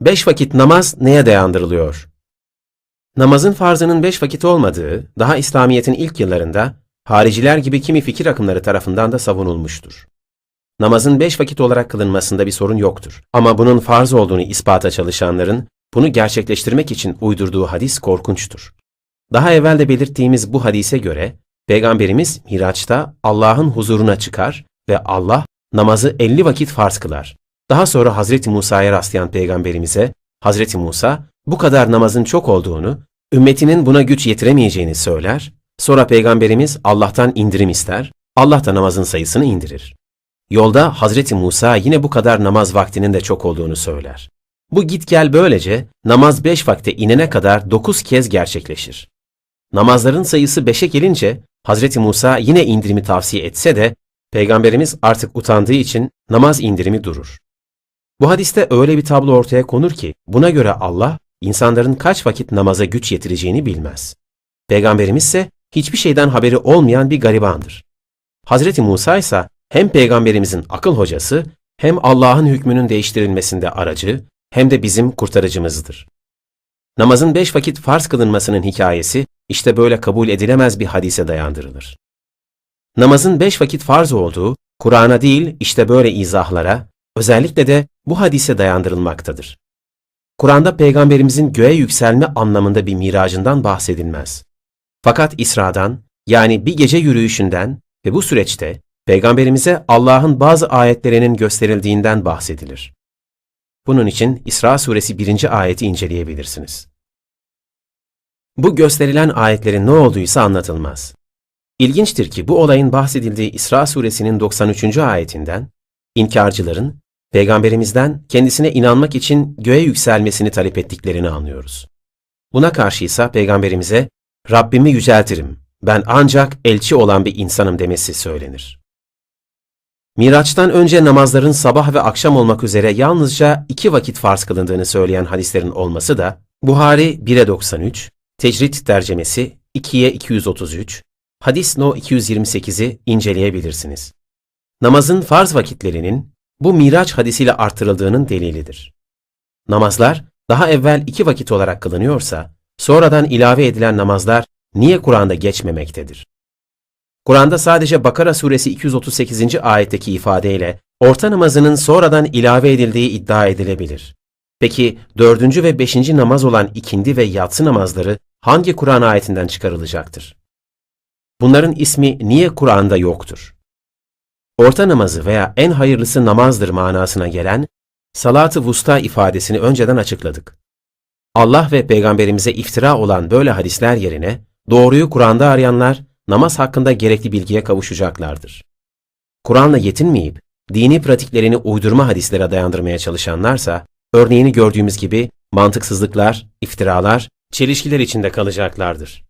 Beş vakit namaz neye dayandırılıyor? Namazın farzının beş vakit olmadığı, daha İslamiyet'in ilk yıllarında, hariciler gibi kimi fikir akımları tarafından da savunulmuştur. Namazın beş vakit olarak kılınmasında bir sorun yoktur. Ama bunun farz olduğunu ispata çalışanların, bunu gerçekleştirmek için uydurduğu hadis korkunçtur. Daha evvel de belirttiğimiz bu hadise göre, Peygamberimiz Miraç'ta Allah'ın huzuruna çıkar ve Allah namazı 50 vakit farz kılar. Daha sonra Hazreti Musa'ya rastlayan Peygamberimize, Hazreti Musa bu kadar namazın çok olduğunu, ümmetinin buna güç yetiremeyeceğini söyler, sonra Peygamberimiz Allah'tan indirim ister, Allah da namazın sayısını indirir. Yolda Hazreti Musa yine bu kadar namaz vaktinin de çok olduğunu söyler. Bu git gel böylece namaz beş vakte inene kadar dokuz kez gerçekleşir. Namazların sayısı beşe gelince Hazreti Musa yine indirimi tavsiye etse de Peygamberimiz artık utandığı için namaz indirimi durur. Bu hadiste öyle bir tablo ortaya konur ki buna göre Allah insanların kaç vakit namaza güç yetireceğini bilmez. Peygamberimiz ise hiçbir şeyden haberi olmayan bir garibandır. Hazreti Musa ise hem peygamberimizin akıl hocası hem Allah'ın hükmünün değiştirilmesinde aracı hem de bizim kurtarıcımızdır. Namazın beş vakit farz kılınmasının hikayesi işte böyle kabul edilemez bir hadise dayandırılır. Namazın beş vakit farz olduğu, Kur'an'a değil işte böyle izahlara, özellikle de bu hadise dayandırılmaktadır. Kur'an'da peygamberimizin göğe yükselme anlamında bir miracından bahsedilmez. Fakat İsra'dan, yani bir gece yürüyüşünden ve bu süreçte peygamberimize Allah'ın bazı ayetlerinin gösterildiğinden bahsedilir. Bunun için İsra suresi 1. ayeti inceleyebilirsiniz. Bu gösterilen ayetlerin ne olduğuysa anlatılmaz. İlginçtir ki bu olayın bahsedildiği İsra suresinin 93. ayetinden, inkarcıların, peygamberimizden kendisine inanmak için göğe yükselmesini talep ettiklerini anlıyoruz. Buna karşı ise peygamberimize, Rabbimi yüceltirim, ben ancak elçi olan bir insanım demesi söylenir. Miraç'tan önce namazların sabah ve akşam olmak üzere yalnızca iki vakit farz kılındığını söyleyen hadislerin olması da, Buhari 1'e 93, Tecrit tercemesi 2'ye 233, Hadis No 228'i inceleyebilirsiniz. Namazın farz vakitlerinin bu Miraç hadisiyle artırıldığının delilidir. Namazlar daha evvel iki vakit olarak kılınıyorsa, sonradan ilave edilen namazlar niye Kur'an'da geçmemektedir? Kur'an'da sadece Bakara suresi 238. ayetteki ifadeyle orta namazının sonradan ilave edildiği iddia edilebilir. Peki dördüncü ve beşinci namaz olan ikindi ve yatsı namazları hangi Kur'an ayetinden çıkarılacaktır? Bunların ismi niye Kur'an'da yoktur? Orta namazı veya en hayırlısı namazdır manasına gelen salat-ı vusta ifadesini önceden açıkladık. Allah ve peygamberimize iftira olan böyle hadisler yerine doğruyu Kur'an'da arayanlar namaz hakkında gerekli bilgiye kavuşacaklardır. Kur'an'la yetinmeyip dini pratiklerini uydurma hadislere dayandırmaya çalışanlarsa örneğini gördüğümüz gibi mantıksızlıklar, iftiralar, çelişkiler içinde kalacaklardır.